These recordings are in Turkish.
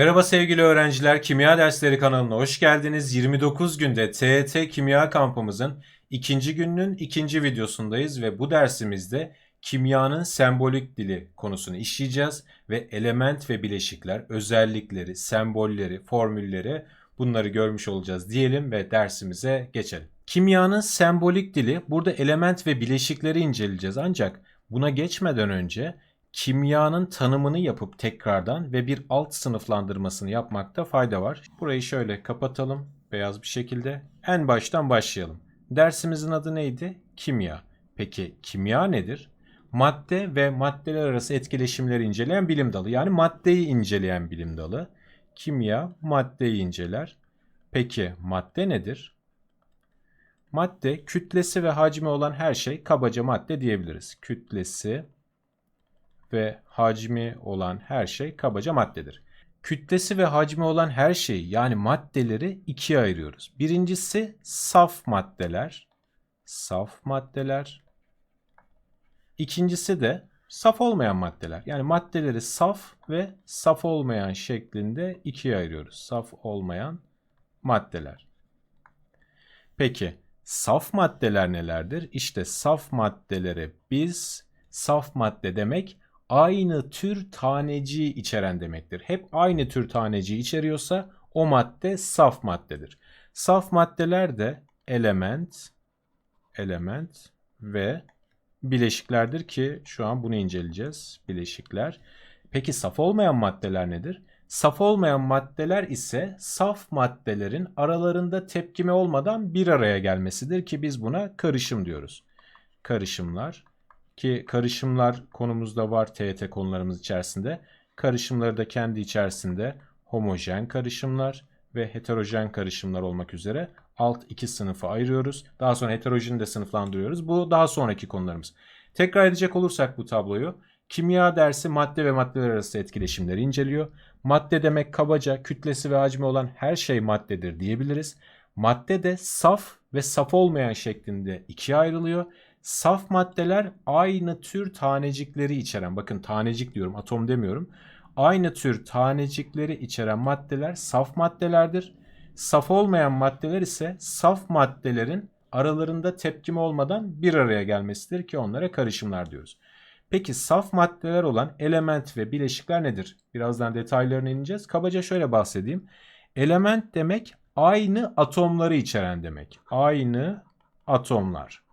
Merhaba sevgili öğrenciler, Kimya Dersleri kanalına hoş geldiniz. 29 günde TET Kimya kampımızın ikinci gününün ikinci videosundayız ve bu dersimizde kimyanın sembolik dili konusunu işleyeceğiz ve element ve bileşikler, özellikleri, sembolleri, formülleri bunları görmüş olacağız diyelim ve dersimize geçelim. Kimyanın sembolik dili burada element ve bileşikleri inceleyeceğiz ancak buna geçmeden önce kimyanın tanımını yapıp tekrardan ve bir alt sınıflandırmasını yapmakta fayda var. Burayı şöyle kapatalım beyaz bir şekilde. En baştan başlayalım. Dersimizin adı neydi? Kimya. Peki kimya nedir? Madde ve maddeler arası etkileşimleri inceleyen bilim dalı. Yani maddeyi inceleyen bilim dalı. Kimya maddeyi inceler. Peki madde nedir? Madde kütlesi ve hacmi olan her şey kabaca madde diyebiliriz. Kütlesi ve hacmi olan her şey kabaca maddedir. Kütlesi ve hacmi olan her şeyi yani maddeleri ikiye ayırıyoruz. Birincisi saf maddeler. Saf maddeler. İkincisi de saf olmayan maddeler. Yani maddeleri saf ve saf olmayan şeklinde ikiye ayırıyoruz. Saf olmayan maddeler. Peki saf maddeler nelerdir? İşte saf maddelere biz saf madde demek aynı tür taneci içeren demektir. Hep aynı tür taneci içeriyorsa o madde saf maddedir. Saf maddeler de element, element ve bileşiklerdir ki şu an bunu inceleyeceğiz. Bileşikler. Peki saf olmayan maddeler nedir? Saf olmayan maddeler ise saf maddelerin aralarında tepkime olmadan bir araya gelmesidir ki biz buna karışım diyoruz. Karışımlar ki karışımlar konumuzda var TET konularımız içerisinde. Karışımları da kendi içerisinde homojen karışımlar ve heterojen karışımlar olmak üzere alt iki sınıfı ayırıyoruz. Daha sonra heterojeni de sınıflandırıyoruz. Bu daha sonraki konularımız. Tekrar edecek olursak bu tabloyu. Kimya dersi madde ve maddeler arası etkileşimleri inceliyor. Madde demek kabaca kütlesi ve hacmi olan her şey maddedir diyebiliriz. Madde de saf ve saf olmayan şeklinde ikiye ayrılıyor. Saf maddeler aynı tür tanecikleri içeren, bakın tanecik diyorum atom demiyorum. Aynı tür tanecikleri içeren maddeler saf maddelerdir. Saf olmayan maddeler ise saf maddelerin aralarında tepkime olmadan bir araya gelmesidir ki onlara karışımlar diyoruz. Peki saf maddeler olan element ve bileşikler nedir? Birazdan detaylarına ineceğiz. Kabaca şöyle bahsedeyim. Element demek aynı atomları içeren demek. Aynı atomlar.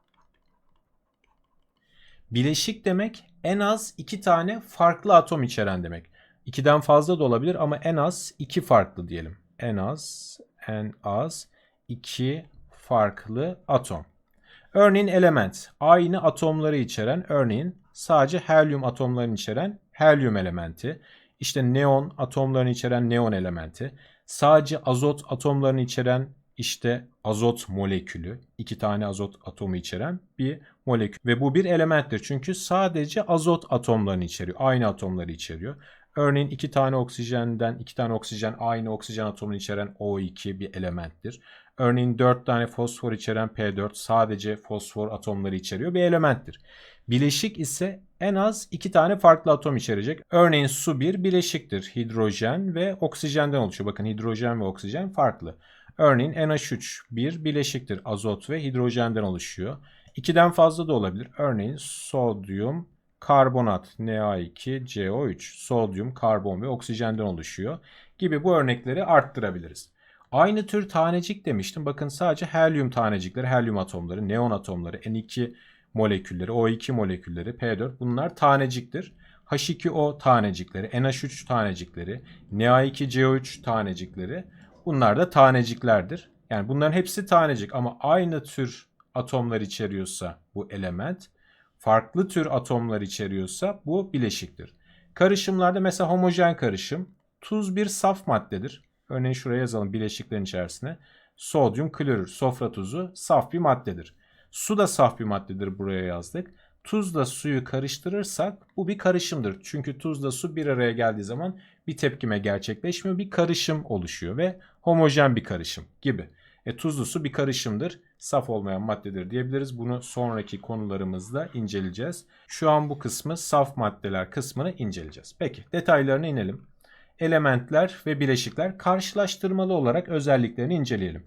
Bileşik demek en az iki tane farklı atom içeren demek. İkiden fazla da olabilir ama en az iki farklı diyelim. En az, en az iki farklı atom. Örneğin element aynı atomları içeren örneğin sadece helyum atomlarını içeren helyum elementi. İşte neon atomlarını içeren neon elementi. Sadece azot atomlarını içeren işte azot molekülü, iki tane azot atomu içeren bir molekül. Ve bu bir elementtir çünkü sadece azot atomlarını içeriyor. Aynı atomları içeriyor. Örneğin iki tane oksijenden iki tane oksijen aynı oksijen atomunu içeren O2 bir elementtir. Örneğin 4 tane fosfor içeren P4 sadece fosfor atomları içeriyor bir elementtir. Bileşik ise en az 2 tane farklı atom içerecek. Örneğin su bir bileşiktir. Hidrojen ve oksijenden oluşuyor. Bakın hidrojen ve oksijen farklı. Örneğin NH3 bir bileşiktir. Azot ve hidrojenden oluşuyor. İkiden fazla da olabilir. Örneğin sodyum karbonat Na2CO3 sodyum, karbon ve oksijenden oluşuyor gibi bu örnekleri arttırabiliriz. Aynı tür tanecik demiştim. Bakın sadece helyum tanecikleri, helyum atomları, neon atomları, N2 molekülleri, O2 molekülleri, P4 bunlar taneciktir. H2O tanecikleri, NH3 tanecikleri, Na2CO3 tanecikleri bunlar da taneciklerdir. Yani bunların hepsi tanecik ama aynı tür atomlar içeriyorsa bu element, farklı tür atomlar içeriyorsa bu bileşiktir. Karışımlarda mesela homojen karışım, tuz bir saf maddedir. Örneğin şuraya yazalım bileşiklerin içerisine. Sodyum klorür, sofra tuzu saf bir maddedir. Su da saf bir maddedir buraya yazdık. Tuzla suyu karıştırırsak bu bir karışımdır. Çünkü tuzla su bir araya geldiği zaman bir tepkime gerçekleşmiyor. Bir karışım oluşuyor ve homojen bir karışım gibi. E, tuzlu su bir karışımdır. Saf olmayan maddedir diyebiliriz. Bunu sonraki konularımızda inceleyeceğiz. Şu an bu kısmı saf maddeler kısmını inceleyeceğiz. Peki detaylarına inelim. elementler ve bileşikler karşılaştırmalı olarak özelliklerini inceleyelim.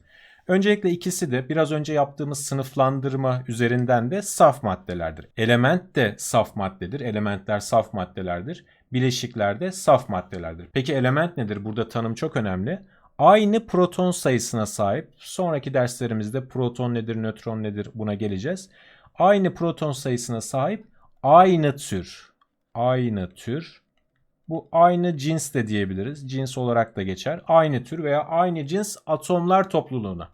Öncelikle ikisi de biraz önce yaptığımız sınıflandırma üzerinden de saf maddelerdir. Element de saf maddedir. Elementler saf maddelerdir. Bileşikler de saf maddelerdir. Peki element nedir? Burada tanım çok önemli. Aynı proton sayısına sahip. Sonraki derslerimizde proton nedir, nötron nedir buna geleceğiz. Aynı proton sayısına sahip aynı tür. Aynı tür. Bu aynı cins de diyebiliriz. Cins olarak da geçer. Aynı tür veya aynı cins atomlar topluluğuna.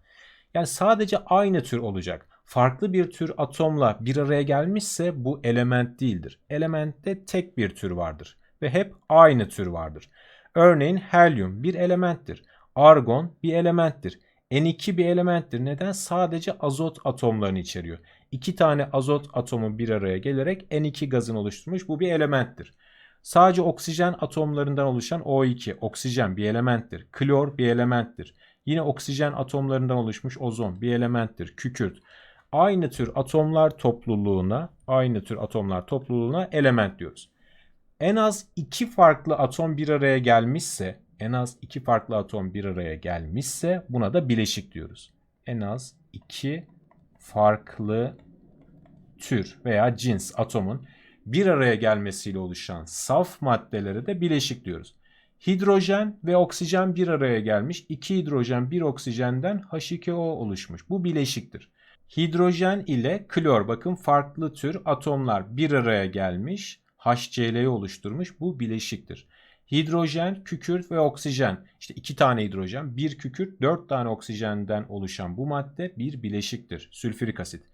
Yani sadece aynı tür olacak. Farklı bir tür atomla bir araya gelmişse bu element değildir. Elementte tek bir tür vardır ve hep aynı tür vardır. Örneğin helyum bir elementtir. Argon bir elementtir. N2 bir elementtir. Neden? Sadece azot atomlarını içeriyor. İki tane azot atomu bir araya gelerek N2 gazını oluşturmuş. Bu bir elementtir. Sadece oksijen atomlarından oluşan O2, oksijen bir elementtir. Klor bir elementtir. Yine oksijen atomlarından oluşmuş ozon bir elementtir. Kükürt. Aynı tür atomlar topluluğuna, aynı tür atomlar topluluğuna element diyoruz. En az iki farklı atom bir araya gelmişse, en az iki farklı atom bir araya gelmişse buna da bileşik diyoruz. En az iki farklı tür veya cins atomun bir araya gelmesiyle oluşan saf maddelere de bileşik diyoruz. Hidrojen ve oksijen bir araya gelmiş. 2 hidrojen 1 oksijenden H2O oluşmuş. Bu bileşiktir. Hidrojen ile klor bakın farklı tür atomlar bir araya gelmiş. HCl'yi oluşturmuş. Bu bileşiktir. Hidrojen, kükürt ve oksijen. İşte iki tane hidrojen, bir kükürt, dört tane oksijenden oluşan bu madde bir bileşiktir. Sülfürik asit.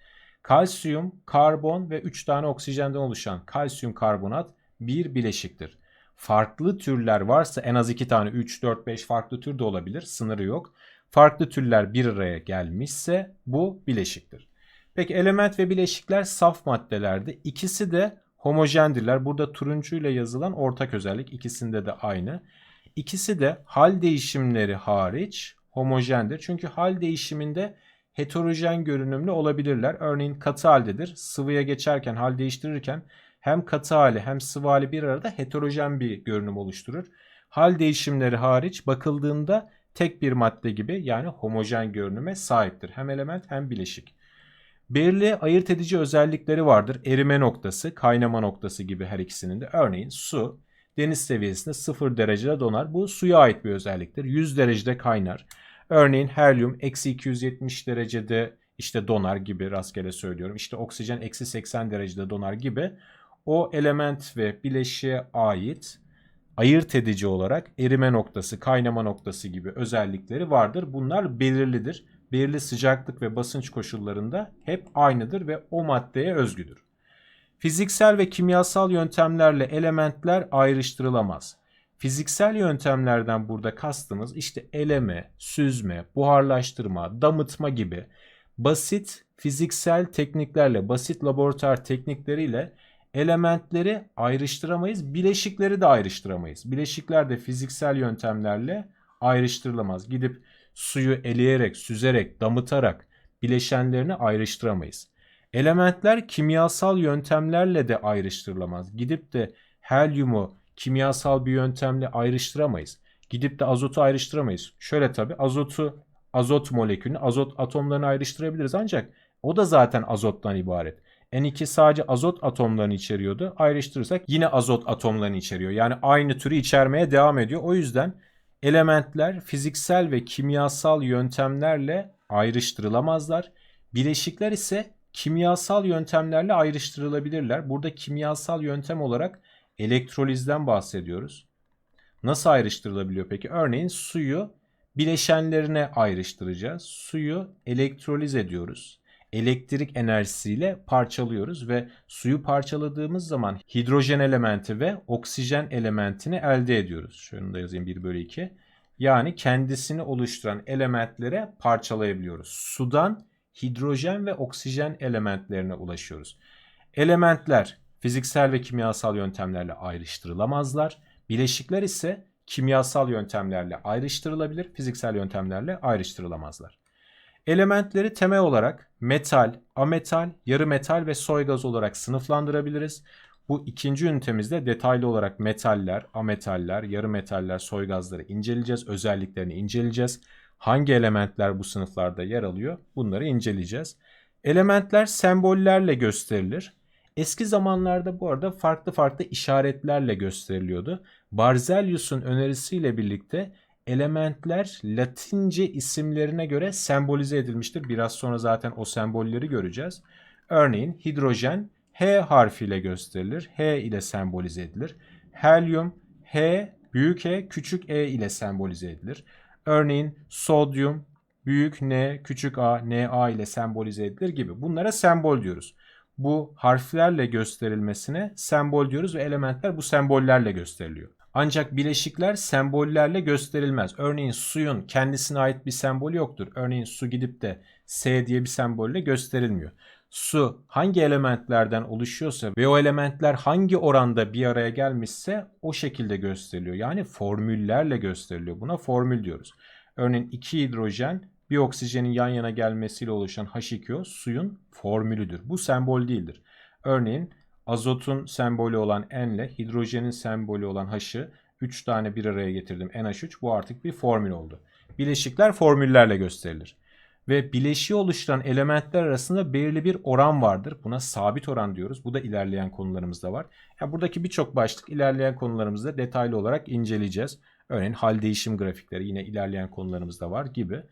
Kalsiyum, karbon ve 3 tane oksijenden oluşan kalsiyum karbonat bir bileşiktir. Farklı türler varsa en az 2 tane 3, 4, 5 farklı tür de olabilir. Sınırı yok. Farklı türler bir araya gelmişse bu bileşiktir. Peki element ve bileşikler saf maddelerde. İkisi de homojendirler. Burada turuncu ile yazılan ortak özellik ikisinde de aynı. İkisi de hal değişimleri hariç homojendir. Çünkü hal değişiminde heterojen görünümlü olabilirler. Örneğin katı haldedir. Sıvıya geçerken, hal değiştirirken hem katı hali hem sıvı hali bir arada heterojen bir görünüm oluşturur. Hal değişimleri hariç bakıldığında tek bir madde gibi yani homojen görünüme sahiptir. Hem element hem bileşik. Belirli ayırt edici özellikleri vardır. Erime noktası, kaynama noktası gibi her ikisinin de. Örneğin su deniz seviyesinde 0 derecede donar. Bu suya ait bir özelliktir. 100 derecede kaynar. Örneğin helyum eksi 270 derecede işte donar gibi rastgele söylüyorum. İşte oksijen eksi 80 derecede donar gibi o element ve bileşiğe ait ayırt edici olarak erime noktası, kaynama noktası gibi özellikleri vardır. Bunlar belirlidir. Belirli sıcaklık ve basınç koşullarında hep aynıdır ve o maddeye özgüdür. Fiziksel ve kimyasal yöntemlerle elementler ayrıştırılamaz. Fiziksel yöntemlerden burada kastımız işte eleme, süzme, buharlaştırma, damıtma gibi basit fiziksel tekniklerle, basit laboratuvar teknikleriyle elementleri ayrıştıramayız, bileşikleri de ayrıştıramayız. Bileşikler de fiziksel yöntemlerle ayrıştırılamaz. Gidip suyu eleyerek, süzerek, damıtarak bileşenlerini ayrıştıramayız. Elementler kimyasal yöntemlerle de ayrıştırılamaz. Gidip de helyumu kimyasal bir yöntemle ayrıştıramayız. Gidip de azotu ayrıştıramayız. Şöyle tabi azotu, azot molekülünü, azot atomlarını ayrıştırabiliriz ancak o da zaten azottan ibaret. N2 sadece azot atomlarını içeriyordu. Ayrıştırırsak yine azot atomlarını içeriyor. Yani aynı türü içermeye devam ediyor. O yüzden elementler fiziksel ve kimyasal yöntemlerle ayrıştırılamazlar. Bileşikler ise kimyasal yöntemlerle ayrıştırılabilirler. Burada kimyasal yöntem olarak elektrolizden bahsediyoruz. Nasıl ayrıştırılabiliyor peki? Örneğin suyu bileşenlerine ayrıştıracağız. Suyu elektroliz ediyoruz. Elektrik enerjisiyle parçalıyoruz ve suyu parçaladığımız zaman hidrojen elementi ve oksijen elementini elde ediyoruz. Şunu da yazayım 1 bölü 2. Yani kendisini oluşturan elementlere parçalayabiliyoruz. Sudan hidrojen ve oksijen elementlerine ulaşıyoruz. Elementler fiziksel ve kimyasal yöntemlerle ayrıştırılamazlar. Bileşikler ise kimyasal yöntemlerle ayrıştırılabilir, fiziksel yöntemlerle ayrıştırılamazlar. Elementleri temel olarak metal, ametal, yarı metal ve soy gaz olarak sınıflandırabiliriz. Bu ikinci ünitemizde detaylı olarak metaller, ametaller, yarı metaller, soy gazları inceleyeceğiz. Özelliklerini inceleyeceğiz. Hangi elementler bu sınıflarda yer alıyor? Bunları inceleyeceğiz. Elementler sembollerle gösterilir. Eski zamanlarda bu arada farklı farklı işaretlerle gösteriliyordu. Barzelius'un önerisiyle birlikte elementler Latince isimlerine göre sembolize edilmiştir. Biraz sonra zaten o sembolleri göreceğiz. Örneğin hidrojen H harfiyle gösterilir. H ile sembolize edilir. Helyum H büyük H küçük E ile sembolize edilir. Örneğin sodyum büyük N küçük A Na ile sembolize edilir gibi. Bunlara sembol diyoruz. Bu harflerle gösterilmesine sembol diyoruz ve elementler bu sembollerle gösteriliyor. Ancak bileşikler sembollerle gösterilmez. Örneğin suyun kendisine ait bir sembolü yoktur. Örneğin su gidip de S diye bir sembolle gösterilmiyor. Su hangi elementlerden oluşuyorsa ve o elementler hangi oranda bir araya gelmişse o şekilde gösteriliyor. Yani formüllerle gösteriliyor. Buna formül diyoruz. Örneğin 2 hidrojen bir oksijenin yan yana gelmesiyle oluşan H2O suyun formülüdür. Bu sembol değildir. Örneğin azotun sembolü olan N ile hidrojenin sembolü olan H'ı 3 tane bir araya getirdim NH3 bu artık bir formül oldu. Bileşikler formüllerle gösterilir. Ve bileşiği oluşturan elementler arasında belirli bir oran vardır. Buna sabit oran diyoruz. Bu da ilerleyen konularımızda var. Yani buradaki birçok başlık ilerleyen konularımızda detaylı olarak inceleyeceğiz. Örneğin hal değişim grafikleri yine ilerleyen konularımızda var gibi.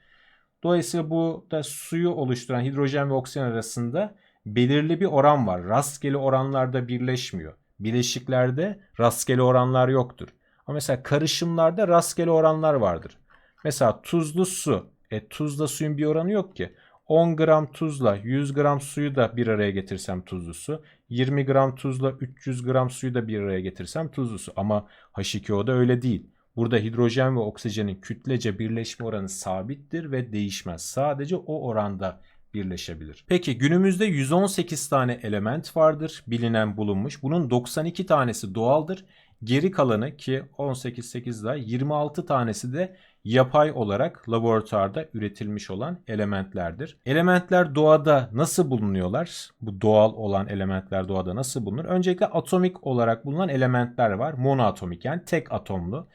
Dolayısıyla bu da suyu oluşturan hidrojen ve oksijen arasında belirli bir oran var. Rastgele oranlarda birleşmiyor. Bileşiklerde rastgele oranlar yoktur. Ama mesela karışımlarda rastgele oranlar vardır. Mesela tuzlu su. E tuzla suyun bir oranı yok ki. 10 gram tuzla 100 gram suyu da bir araya getirsem tuzlu su. 20 gram tuzla 300 gram suyu da bir araya getirsem tuzlu su. Ama H2O'da öyle değil. Burada hidrojen ve oksijenin kütlece birleşme oranı sabittir ve değişmez. Sadece o oranda birleşebilir. Peki günümüzde 118 tane element vardır bilinen bulunmuş. Bunun 92 tanesi doğaldır. Geri kalanı ki 18 8 daha 26 tanesi de yapay olarak laboratuvarda üretilmiş olan elementlerdir. Elementler doğada nasıl bulunuyorlar? Bu doğal olan elementler doğada nasıl bulunur? Öncelikle atomik olarak bulunan elementler var. Monoatomik yani tek atomlu.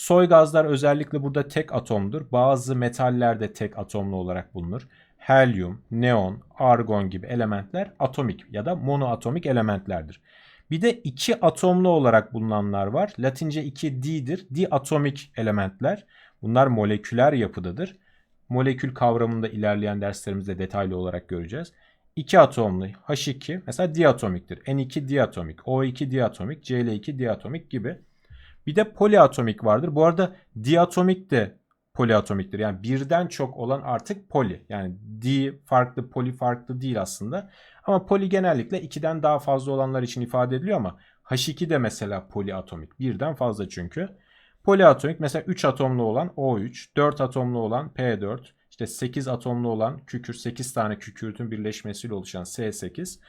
Soy gazlar özellikle burada tek atomdur. Bazı metaller de tek atomlu olarak bulunur. Helyum, neon, argon gibi elementler atomik ya da monoatomik elementlerdir. Bir de iki atomlu olarak bulunanlar var. Latince 2D'dir. Diatomik elementler. Bunlar moleküler yapıdadır. Molekül kavramında ilerleyen derslerimizde detaylı olarak göreceğiz. İki atomlu H2 mesela diatomiktir. N2 diatomik, O2 diatomik, Cl2 diatomik gibi. Bir de poliatomik vardır. Bu arada diatomik de poliatomiktir. Yani birden çok olan artık poli. Yani di farklı, poli farklı değil aslında. Ama poli genellikle ikiden daha fazla olanlar için ifade ediliyor ama H2 de mesela poliatomik. Birden fazla çünkü. Poliatomik mesela 3 atomlu olan O3, 4 atomlu olan P4, işte 8 atomlu olan kükürt, 8 tane kükürtün birleşmesiyle oluşan S8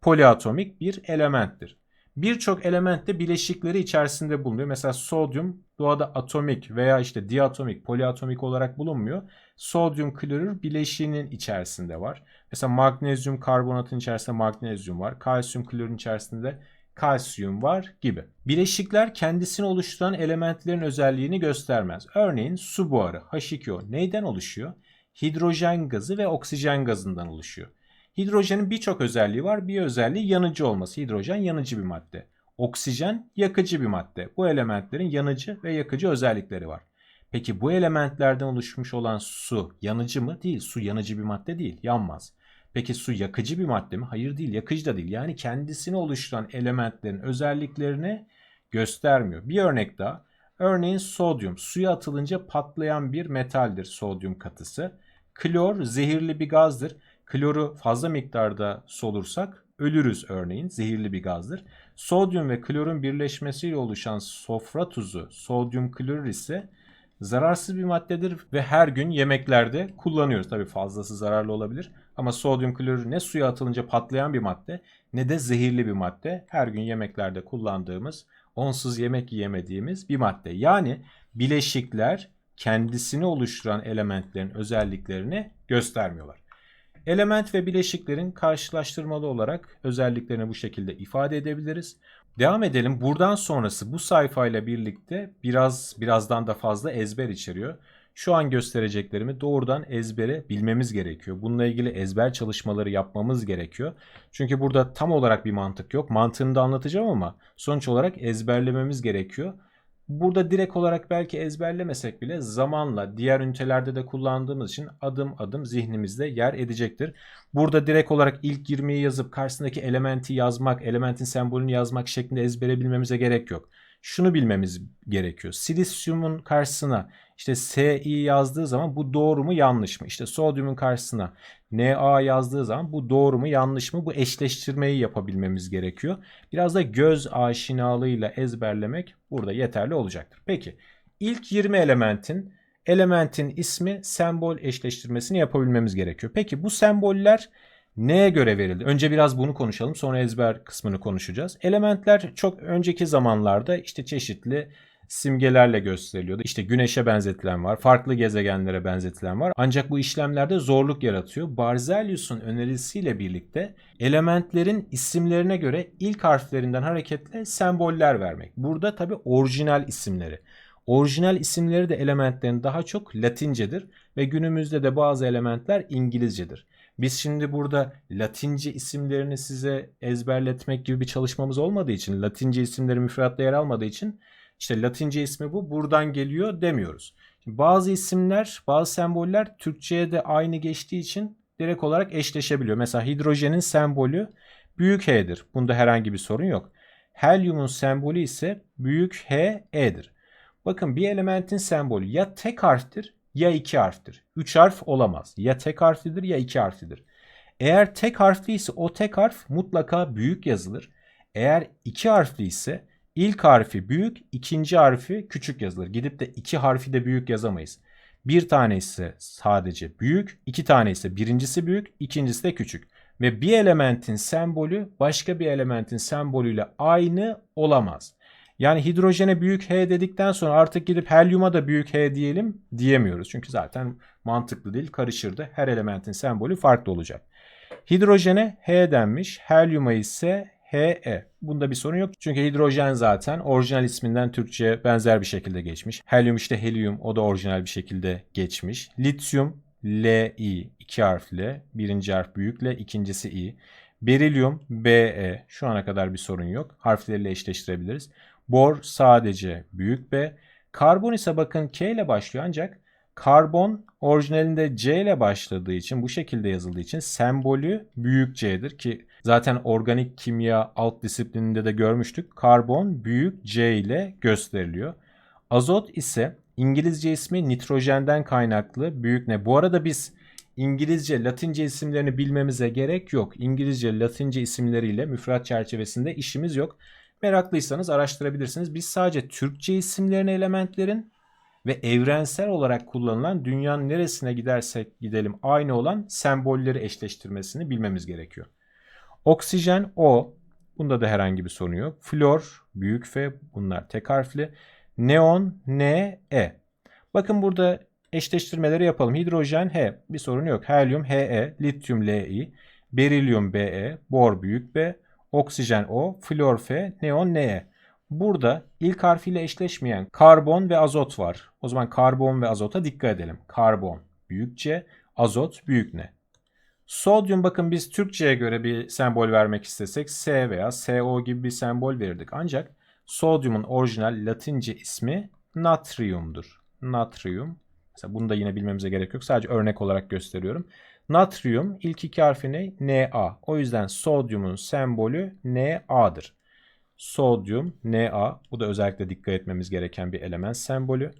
poliatomik bir elementtir. Birçok element de bileşikleri içerisinde bulunuyor. Mesela sodyum doğada atomik veya işte diatomik, poliatomik olarak bulunmuyor. Sodyum klorür bileşiğinin içerisinde var. Mesela magnezyum karbonatın içerisinde magnezyum var. Kalsiyum klorün içerisinde kalsiyum var gibi. Bileşikler kendisini oluşturan elementlerin özelliğini göstermez. Örneğin su buharı H2O neyden oluşuyor? Hidrojen gazı ve oksijen gazından oluşuyor. Hidrojenin birçok özelliği var. Bir özelliği yanıcı olması. Hidrojen yanıcı bir madde. Oksijen yakıcı bir madde. Bu elementlerin yanıcı ve yakıcı özellikleri var. Peki bu elementlerden oluşmuş olan su yanıcı mı? Değil. Su yanıcı bir madde değil. Yanmaz. Peki su yakıcı bir madde mi? Hayır değil. Yakıcı da değil. Yani kendisini oluşturan elementlerin özelliklerini göstermiyor. Bir örnek daha. Örneğin sodyum. Suya atılınca patlayan bir metaldir sodyum katısı. Klor zehirli bir gazdır. Kloru fazla miktarda solursak ölürüz örneğin. Zehirli bir gazdır. Sodyum ve klorun birleşmesiyle oluşan sofra tuzu sodyum klorür ise zararsız bir maddedir ve her gün yemeklerde kullanıyoruz. Tabi fazlası zararlı olabilir ama sodyum klorür ne suya atılınca patlayan bir madde ne de zehirli bir madde. Her gün yemeklerde kullandığımız, onsuz yemek yiyemediğimiz bir madde. Yani bileşikler kendisini oluşturan elementlerin özelliklerini göstermiyorlar. Element ve bileşiklerin karşılaştırmalı olarak özelliklerini bu şekilde ifade edebiliriz. Devam edelim. Buradan sonrası bu sayfayla birlikte biraz birazdan da fazla ezber içeriyor. Şu an göstereceklerimi doğrudan ezbere bilmemiz gerekiyor. Bununla ilgili ezber çalışmaları yapmamız gerekiyor. Çünkü burada tam olarak bir mantık yok. Mantığını da anlatacağım ama sonuç olarak ezberlememiz gerekiyor. Burada direkt olarak belki ezberlemesek bile zamanla diğer ünitelerde de kullandığımız için adım adım zihnimizde yer edecektir. Burada direkt olarak ilk 20'yi yazıp karşısındaki elementi yazmak, elementin sembolünü yazmak şeklinde ezbere bilmemize gerek yok. Şunu bilmemiz gerekiyor. Silisyumun karşısına işte Si yazdığı zaman bu doğru mu yanlış mı? İşte sodyumun karşısına Na yazdığı zaman bu doğru mu yanlış mı? Bu eşleştirmeyi yapabilmemiz gerekiyor. Biraz da göz aşinalığıyla ezberlemek burada yeterli olacaktır. Peki ilk 20 elementin elementin ismi sembol eşleştirmesini yapabilmemiz gerekiyor. Peki bu semboller neye göre verildi? Önce biraz bunu konuşalım sonra ezber kısmını konuşacağız. Elementler çok önceki zamanlarda işte çeşitli simgelerle gösteriliyordu. İşte güneşe benzetilen var, farklı gezegenlere benzetilen var. Ancak bu işlemlerde zorluk yaratıyor. Barzelius'un önerisiyle birlikte elementlerin isimlerine göre ilk harflerinden hareketle semboller vermek. Burada tabi orijinal isimleri. Orijinal isimleri de elementlerin daha çok Latincedir ve günümüzde de bazı elementler İngilizcedir. Biz şimdi burada Latince isimlerini size ezberletmek gibi bir çalışmamız olmadığı için, Latince isimleri müfredatta yer almadığı için işte Latince ismi bu buradan geliyor demiyoruz. Şimdi bazı isimler, bazı semboller Türkçe'ye de aynı geçtiği için direkt olarak eşleşebiliyor. Mesela hidrojenin sembolü büyük H'dir. Bunda herhangi bir sorun yok. Helyumun sembolü ise büyük H, E'dir. Bakın bir elementin sembolü ya tek harftir ya iki harftir. Üç harf olamaz. Ya tek harflidir ya iki harflidir. Eğer tek harfli ise o tek harf mutlaka büyük yazılır. Eğer iki harfli ise ilk harfi büyük, ikinci harfi küçük yazılır. Gidip de iki harfi de büyük yazamayız. Bir tane ise sadece büyük, iki tane ise birincisi büyük, ikincisi de küçük. Ve bir elementin sembolü başka bir elementin sembolüyle aynı olamaz. Yani hidrojene büyük H dedikten sonra artık gidip helyuma da büyük H diyelim diyemiyoruz. Çünkü zaten mantıklı değil karışırdı. Her elementin sembolü farklı olacak. Hidrojene H denmiş. Helyuma ise HE. Bunda bir sorun yok. Çünkü hidrojen zaten orijinal isminden Türkçe'ye benzer bir şekilde geçmiş. Helyum işte helyum o da orijinal bir şekilde geçmiş. Lityum Li iki harfli. Birinci harf büyük L, ikincisi I. Berilyum Be. Şu ana kadar bir sorun yok. Harfleriyle eşleştirebiliriz. Bor sadece büyük B. Karbon ise bakın K ile başlıyor ancak karbon orijinalinde C ile başladığı için bu şekilde yazıldığı için sembolü büyük C'dir ki zaten organik kimya alt disiplininde de görmüştük. Karbon büyük C ile gösteriliyor. Azot ise İngilizce ismi nitrojenden kaynaklı büyük ne. Bu arada biz İngilizce, Latince isimlerini bilmemize gerek yok. İngilizce, Latince isimleriyle müfredat çerçevesinde işimiz yok. Meraklıysanız araştırabilirsiniz. Biz sadece Türkçe isimlerini elementlerin ve evrensel olarak kullanılan dünyanın neresine gidersek gidelim aynı olan sembolleri eşleştirmesini bilmemiz gerekiyor. Oksijen O. Bunda da herhangi bir sorun yok. Flor, büyük F bunlar tek harfli. Neon N E. Bakın burada eşleştirmeleri yapalım. Hidrojen H bir sorun yok. Helyum He, lityum Li, berilyum Be, bor büyük B, oksijen O, flor F, neon Ne. Burada ilk harfiyle eşleşmeyen karbon ve azot var. O zaman karbon ve azota dikkat edelim. Karbon büyük C, azot büyük N. Sodyum bakın biz Türkçe'ye göre bir sembol vermek istesek S veya SO gibi bir sembol verirdik. Ancak sodyumun orijinal latince ismi natriumdur. Natrium. Mesela bunu da yine bilmemize gerek yok. Sadece örnek olarak gösteriyorum. Natrium ilk iki harfi ne? Na. O yüzden sodyumun sembolü Na'dır. Sodyum Na. Bu da özellikle dikkat etmemiz gereken bir element sembolü.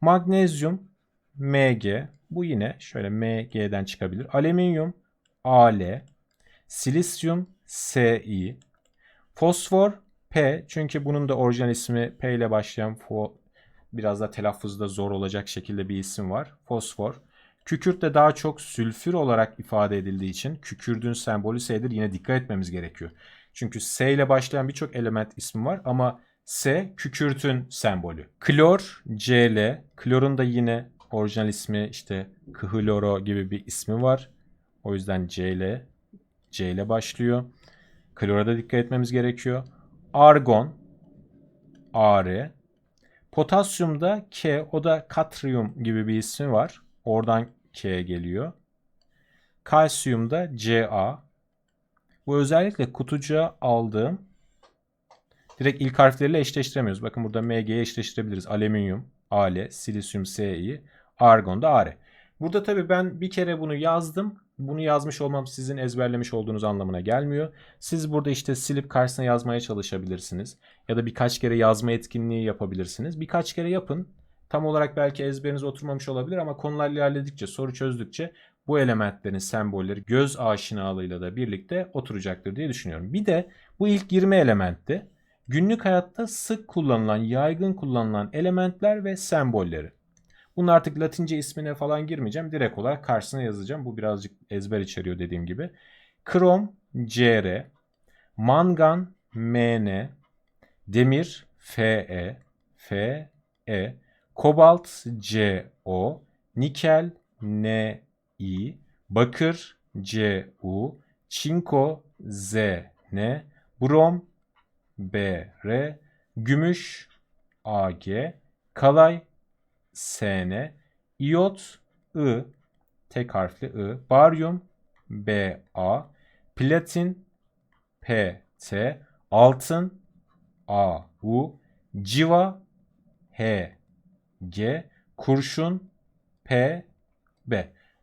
Magnezyum Mg. Bu yine şöyle Mg'den çıkabilir. Alüminyum Al. Silisyum Si. Fosfor P. Çünkü bunun da orijinal ismi P ile başlayan biraz da telaffuzda zor olacak şekilde bir isim var. Fosfor. Kükürt de daha çok sülfür olarak ifade edildiği için kükürdün sembolü S'dir. Yine dikkat etmemiz gerekiyor. Çünkü S ile başlayan birçok element ismi var ama S kükürtün sembolü. Klor Cl. Klorun da yine orijinal ismi işte kloro gibi bir ismi var. O yüzden C ile C ile başlıyor. Klora da dikkat etmemiz gerekiyor. Argon Ar. Potasyumda K o da katrium gibi bir ismi var. Oradan K geliyor. Kalsiyumda Ca. Bu özellikle kutucuğa aldığım direkt ilk harfleriyle eşleştiremiyoruz. Bakın burada Mg'yi eşleştirebiliriz. Alüminyum, Al, silisyum, Si, argon da Ar. Burada tabii ben bir kere bunu yazdım. Bunu yazmış olmam sizin ezberlemiş olduğunuz anlamına gelmiyor. Siz burada işte silip karşısına yazmaya çalışabilirsiniz. Ya da birkaç kere yazma etkinliği yapabilirsiniz. Birkaç kere yapın. Tam olarak belki ezberiniz oturmamış olabilir ama konular ilerledikçe, soru çözdükçe bu elementlerin sembolleri göz aşinalığıyla da birlikte oturacaktır diye düşünüyorum. Bir de bu ilk 20 elementte günlük hayatta sık kullanılan, yaygın kullanılan elementler ve sembolleri. Bunun artık Latince ismine falan girmeyeceğim. Direkt olarak karşısına yazacağım. Bu birazcık ezber içeriyor dediğim gibi. Krom Cr, mangan Mn, demir Fe, Fe, kobalt Co, nikel Ni, bakır Cu, çinko Zn, brom Br, gümüş Ag, kalay SN, iot I, tek harfli I, baryum Ba, platin PT, altın AU, civa HG, kurşun PB.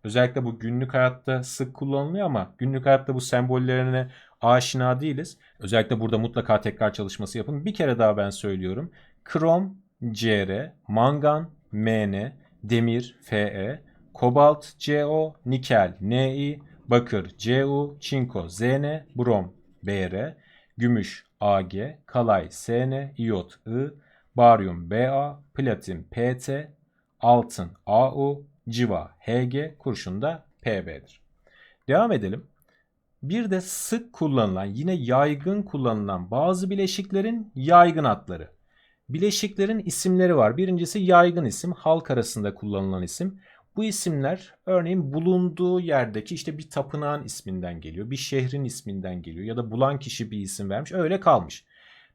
Özellikle bu günlük hayatta sık kullanılıyor ama günlük hayatta bu sembollerine aşina değiliz. Özellikle burada mutlaka tekrar çalışması yapın. Bir kere daha ben söylüyorum. Krom Cr, mangan Mn, demir Fe, kobalt Co, nikel Ni, bakır Cu, çinko Zn, brom Br, gümüş Ag, kalay Sn, iot I, baryum Ba, platin Pt, altın Au, civa Hg, kurşun da Pb'dir. Devam edelim. Bir de sık kullanılan, yine yaygın kullanılan bazı bileşiklerin yaygın adları. Bileşiklerin isimleri var. Birincisi yaygın isim, halk arasında kullanılan isim. Bu isimler örneğin bulunduğu yerdeki işte bir tapınağın isminden geliyor, bir şehrin isminden geliyor ya da bulan kişi bir isim vermiş öyle kalmış.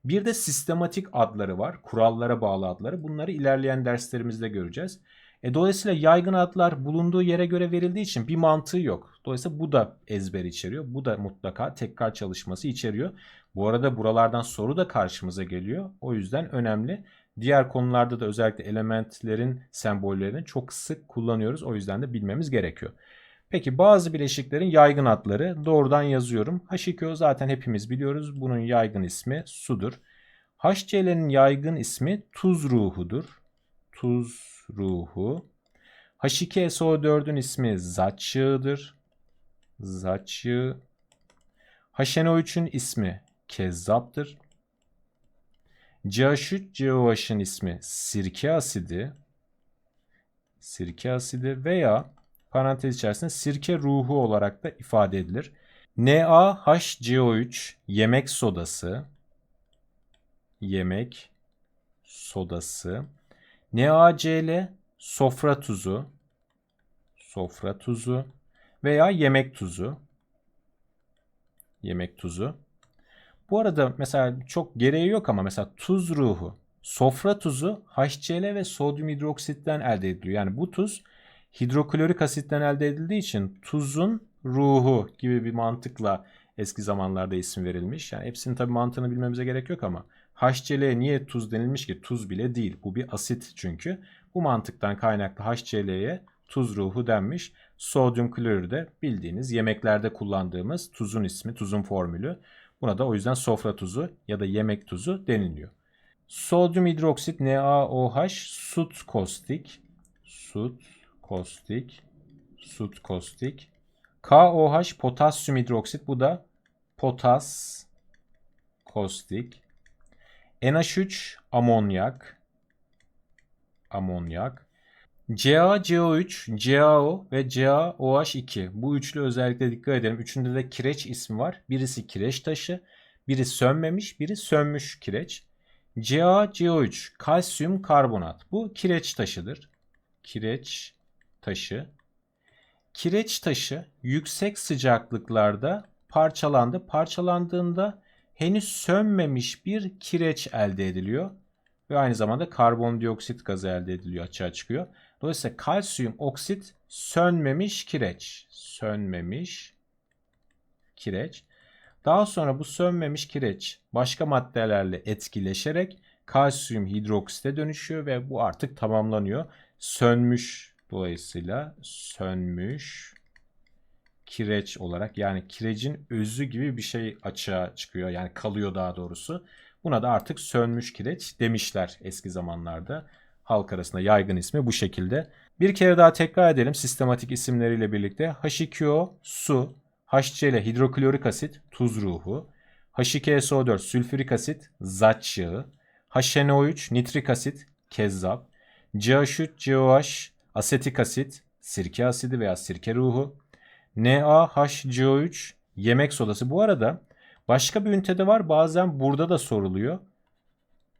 Bir de sistematik adları var, kurallara bağlı adları. Bunları ilerleyen derslerimizde göreceğiz. E, dolayısıyla yaygın adlar bulunduğu yere göre verildiği için bir mantığı yok. Dolayısıyla bu da ezber içeriyor. Bu da mutlaka tekrar çalışması içeriyor. Bu arada buralardan soru da karşımıza geliyor. O yüzden önemli. Diğer konularda da özellikle elementlerin sembollerini çok sık kullanıyoruz. O yüzden de bilmemiz gerekiyor. Peki bazı bileşiklerin yaygın adları doğrudan yazıyorum. H2O zaten hepimiz biliyoruz. Bunun yaygın ismi sudur. HCl'nin yaygın ismi tuz ruhudur. Tuz ruhu. H2SO4'ün ismi zatçığıdır. Zatçığı. HNO3'ün ismi kezzaptır. CH3 COH'ın ismi sirke asidi. Sirke asidi veya parantez içerisinde sirke ruhu olarak da ifade edilir. NaHCO3 yemek sodası. Yemek sodası. NaCl sofra tuzu. Sofra tuzu veya yemek tuzu. Yemek tuzu. Bu arada mesela çok gereği yok ama mesela tuz ruhu, sofra tuzu HCl ve sodyum hidroksitten elde ediliyor. Yani bu tuz hidroklorik asitten elde edildiği için tuzun ruhu gibi bir mantıkla eski zamanlarda isim verilmiş. Yani hepsinin tabii mantığını bilmemize gerek yok ama HCl'ye niye tuz denilmiş ki? Tuz bile değil. Bu bir asit çünkü. Bu mantıktan kaynaklı HCl'ye tuz ruhu denmiş. Sodyum klorür de bildiğiniz yemeklerde kullandığımız tuzun ismi, tuzun formülü. Buna da o yüzden sofra tuzu ya da yemek tuzu deniliyor. Sodyum hidroksit NaOH sut kostik. Sut kostik. Sut kostik. KOH potasyum hidroksit. Bu da potas kostik. NH3 amonyak. Amonyak. CaCO3, CaO ve CaOH2. Bu üçlü özellikle dikkat edelim. Üçünde de kireç ismi var. Birisi kireç taşı, biri sönmemiş, biri sönmüş kireç. CaCO3 kalsiyum karbonat. Bu kireç taşıdır. Kireç taşı. Kireç taşı yüksek sıcaklıklarda parçalandı. Parçalandığında henüz sönmemiş bir kireç elde ediliyor. Ve aynı zamanda karbondioksit gazı elde ediliyor, açığa çıkıyor. Dolayısıyla kalsiyum oksit sönmemiş kireç. Sönmemiş kireç. Daha sonra bu sönmemiş kireç başka maddelerle etkileşerek kalsiyum hidroksite dönüşüyor ve bu artık tamamlanıyor. Sönmüş dolayısıyla sönmüş kireç olarak yani kirecin özü gibi bir şey açığa çıkıyor. Yani kalıyor daha doğrusu. Buna da artık sönmüş kireç demişler eski zamanlarda. Halk arasında yaygın ismi bu şekilde. Bir kere daha tekrar edelim sistematik isimleriyle birlikte. H2O su, HCl hidroklorik asit tuz ruhu, H2SO4 sülfürik asit zat yağı, HNO3 nitrik asit kezzap, CH3 COH asetik asit sirke asidi veya sirke ruhu, NaHCO3 yemek sodası. Bu arada başka bir ünitede var bazen burada da soruluyor.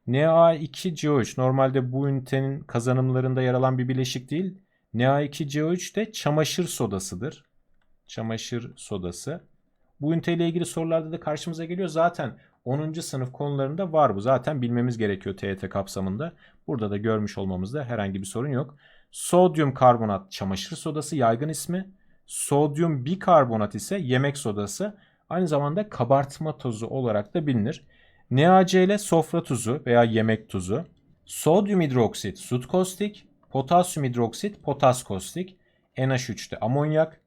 Na2CO3 normalde bu ünitenin kazanımlarında yer alan bir bileşik değil. Na2CO3 de çamaşır sodasıdır. Çamaşır sodası. Bu üniteyle ilgili sorularda da karşımıza geliyor. Zaten 10. sınıf konularında var bu. Zaten bilmemiz gerekiyor TYT kapsamında. Burada da görmüş olmamızda herhangi bir sorun yok. Sodyum karbonat çamaşır sodası yaygın ismi. Sodyum bikarbonat ise yemek sodası. Aynı zamanda kabartma tozu olarak da bilinir. NaCl sofra tuzu veya yemek tuzu. Sodyum hidroksit sut kostik. Potasyum hidroksit potas kostik. NH3'te amonyak.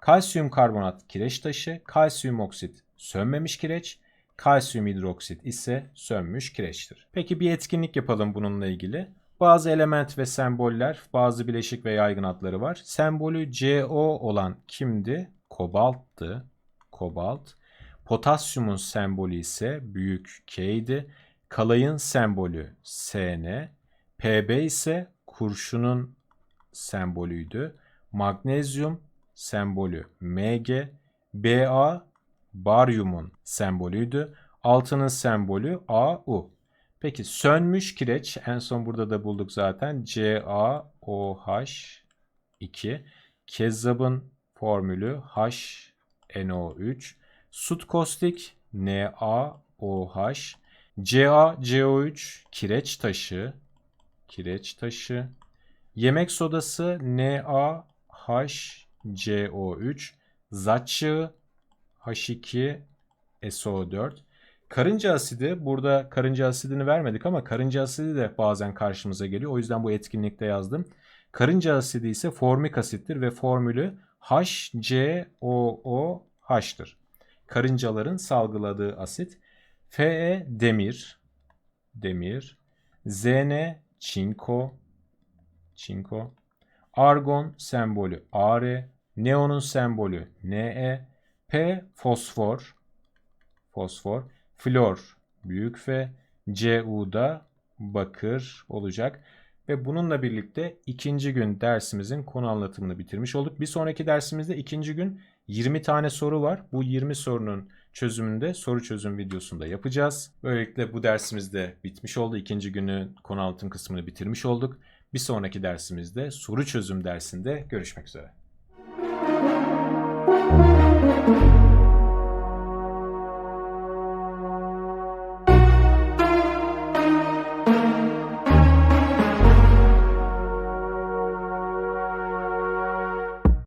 Kalsiyum karbonat kireç taşı. Kalsiyum oksit sönmemiş kireç. Kalsiyum hidroksit ise sönmüş kireçtir. Peki bir etkinlik yapalım bununla ilgili. Bazı element ve semboller, bazı bileşik ve yaygın adları var. Sembolü CO olan kimdi? Kobalttı. Kobalt. Potasyumun sembolü ise büyük K'ydi. Kalayın sembolü Sn. Pb ise kurşunun sembolüydü. Magnezyum sembolü Mg. Ba baryumun sembolüydü. Altının sembolü Au. Peki sönmüş kireç en son burada da bulduk zaten. CaOH2. Kezzabın formülü HNO3. Sut kostik NaOH. CaCO3 kireç taşı. Kireç taşı. Yemek sodası NaHCO3. Zat yağı H2SO4. Karınca asidi burada karınca asidini vermedik ama karınca asidi de bazen karşımıza geliyor. O yüzden bu etkinlikte yazdım. Karınca asidi ise formik asittir ve formülü HCOOH'tır. Karıncaların salgıladığı asit. Fe demir demir. Zn çinko çinko. Argon sembolü Ar. Neonun sembolü Ne. P fosfor fosfor. Flor büyük F. CU'da bakır olacak. Ve bununla birlikte ikinci gün dersimizin konu anlatımını bitirmiş olduk. Bir sonraki dersimizde ikinci gün 20 tane soru var. Bu 20 sorunun çözümünde soru çözüm videosunda yapacağız. Böylelikle bu dersimiz de bitmiş oldu. İkinci günü konu anlatım kısmını bitirmiş olduk. Bir sonraki dersimizde soru çözüm dersinde görüşmek üzere. Thank you.